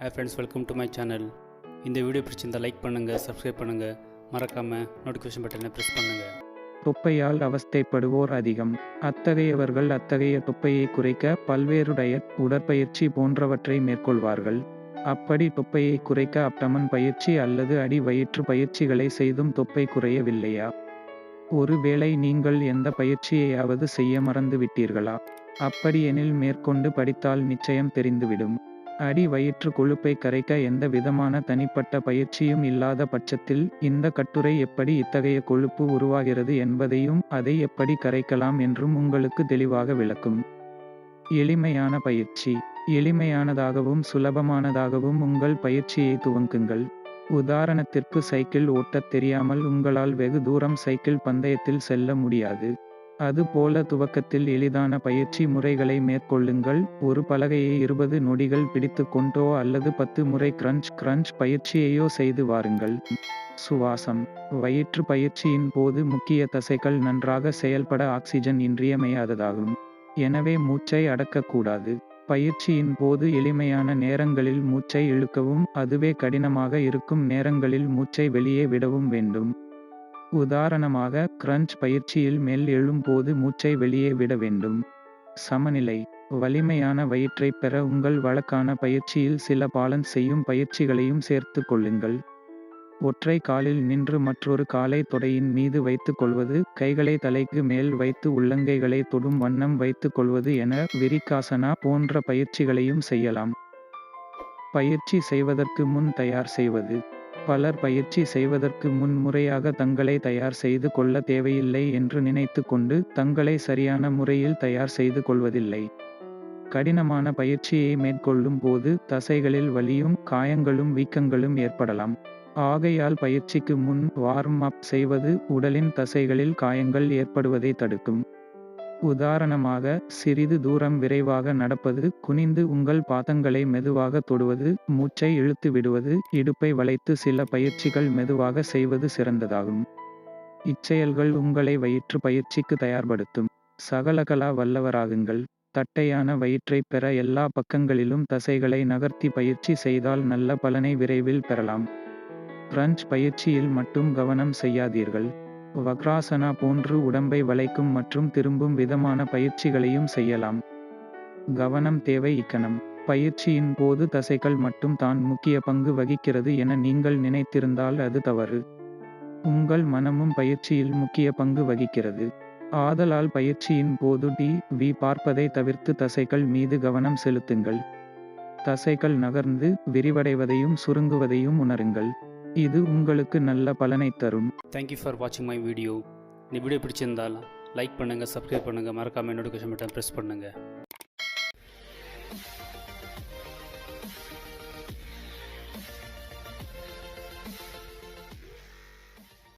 Hey friends welcome to my channel இந்த video பிடிச்சிருந்தால் like பண்ணுங்கள் சப்ஸ்கிரைப் பண்ணுங்கள் மறக்காமல் நோட்டிஃபிகேஷன் பட்டனை ப்ரெஸ் பண்ணுங்கள் தொப்பையால் அவஸ்தைப்படுவோர் அதிகம். அத்தகையவர்கள் அத்தகைய தொப்பையை குறைக்க பல்வேறு டயட் உடற்பயிற்சி போன்றவற்றை மேற்கொள்வார்கள். அப்படி தொப்பையை குறைக்க அப்டமன் பயிற்சி அல்லது அடி வயிற்று பயிற்சிகளை செய்தும் தொப்பை குறையவில்லையா? ஒருவேளை நீங்கள் எந்த பயிற்சியையாவது செய்ய மறந்து விட்டீர்களா அப்படியெனில் மேற்கொண்டு படித்தால் நிச்சயம் தெரிந்துவிடும். அடி வயிற்று கொழுப்பை கரைக்க எந்த விதமான தனிப்பட்ட பயிற்சியும் இல்லாத பட்சத்தில் இந்த கட்டுரை எப்படி இத்தகைய கொழுப்பு உருவாகிறது என்பதையும் அதை எப்படி கரைக்கலாம் என்றும் உங்களுக்கு தெளிவாக விளக்கும். எளிமையான பயிற்சி. எளிமையானதாகவும் சுலபமானதாகவும் உங்கள் பயிற்சியை துவங்குங்கள். உதாரணத்திற்கு சைக்கிள் ஓட்டத் தெரியாமல் உங்களால் வெகு தூரம் சைக்கிள் பந்தயத்தில் செல்ல முடியாது. அதுபோல துவக்கத்தில் எளிதான பயிற்சி முறைகளை மேற்கொள்ளுங்கள். ஒரு பலகையை இருபது நொடிகள் பிடித்து கொண்டோ அல்லது பத்து முறை கிரன்ச் கிரன்ச் பயிற்சியையோ செய்து வாருங்கள். சுவாசம். வயிற்று பயிற்சியின் போது முக்கிய தசைகள் நன்றாக செயல்பட ஆக்சிஜன் இன்றியமையாததாகும். எனவே மூச்சை அடக்கக்கூடாது. பயிற்சியின் போது எளிமையான நேரங்களில் மூச்சை இழுக்கவும் அதுவே கடினமாக இருக்கும் நேரங்களில் மூச்சை வெளியே விடவும் வேண்டும். உதாரணமாக கிரன்ச் பயிற்சியில் மேல் எழும்போது மூச்சை வெளியே விட வேண்டும். சமநிலை. வலிமையான வயிற்றைப் பெற உங்கள் வழக்கான பயிற்சியில் சில பாலன்ஸ் செய்யும் பயிற்சிகளையும் சேர்த்து கொள்ளுங்கள். ஒற்றை காலில் நின்று மற்றொரு காலை தொடையின் மீது வைத்துக் கொள்வது கைகளை தலைக்கு மேல் வைத்து உள்ளங்கைகளை தொடும் வண்ணம் வைத்துக் கொள்வது என விரிகாசனா போன்ற பயிற்சிகளையும் செய்யலாம். பயிற்சி செய்வதற்கு முன் தயார் செய்வது. பலர் பயிற்சி செய்வதற்கு முன் முறையாக தங்களை தயார் செய்து கொள்ள தேவையில்லை என்று நினைத்து கொண்டு தங்களை சரியான முறையில் தயார் செய்து கொள்வதில்லை. கடினமான பயிற்சியை மேற்கொள்ளும் போது தசைகளில் வலியும் காயங்களும் வீக்கங்களும் ஏற்படலாம். ஆகையால் பயிற்சிக்கு முன் வார்ம் அப் செய்வது உடலின் தசைகளில் காயங்கள் ஏற்படுவதை தடுக்கும். உதாரணமாக சிறிது தூரம் விரைவாக நடப்பது குனிந்து உங்கள் பாதங்களை மெதுவாக தொடுவது மூச்சை இழுத்து விடுவது இடுப்பை வளைத்து சில பயிற்சிகள் மெதுவாக செய்வது சிறந்ததாகும். இச்செயல்கள் உங்களை வயிற்று பயிற்சிக்கு தயார்படுத்தும். சகலகலா வல்லவராகுங்கள். தட்டையான வயிற்றை பெற எல்லா பக்கங்களிலும் தசைகளை நகர்த்தி பயிற்சி செய்தால் நல்ல பலனை விரைவில் பெறலாம். கிரன்ச் பயிற்சியில் மட்டும் கவனம் செய்யாதீர்கள். வக்ராசனா போன்று உடம்பை வளைக்கும் மற்றும் திரும்பும் விதமான பயிற்சிகளையும் செய்யலாம். கவனம் தேவை இக்கணம். பயிற்சியின் போது தசைகள் மட்டும் தான் முக்கிய பங்கு வகிக்கிறது என நீங்கள் நினைத்திருந்தால் அது தவறு. உங்கள் மனமும் பயிற்சியில் முக்கிய பங்கு வகிக்கிறது. ஆதலால் பயிற்சியின் போது டி வி பார்ப்பதை தவிர்த்து தசைகள் மீது கவனம் செலுத்துங்கள். தசைகள் நகர்ந்து விரிவடைவதையும் சுருங்குவதையும் உணருங்கள். இது உங்களுக்கு நல்ல பலனை தரும். தேங்க்யூ ஃபார் வாட்சிங் மை வீடியோ இந்த வீடியோ பிடிச்சிருந்தால் லைக் பண்ணுங்கள் சப்ஸ்கிரைப் பண்ணுங்கள் மறக்காமல் நோட்டிஃபிகேஷன் பட்டன் ப்ரெஸ் பண்ணுங்கள்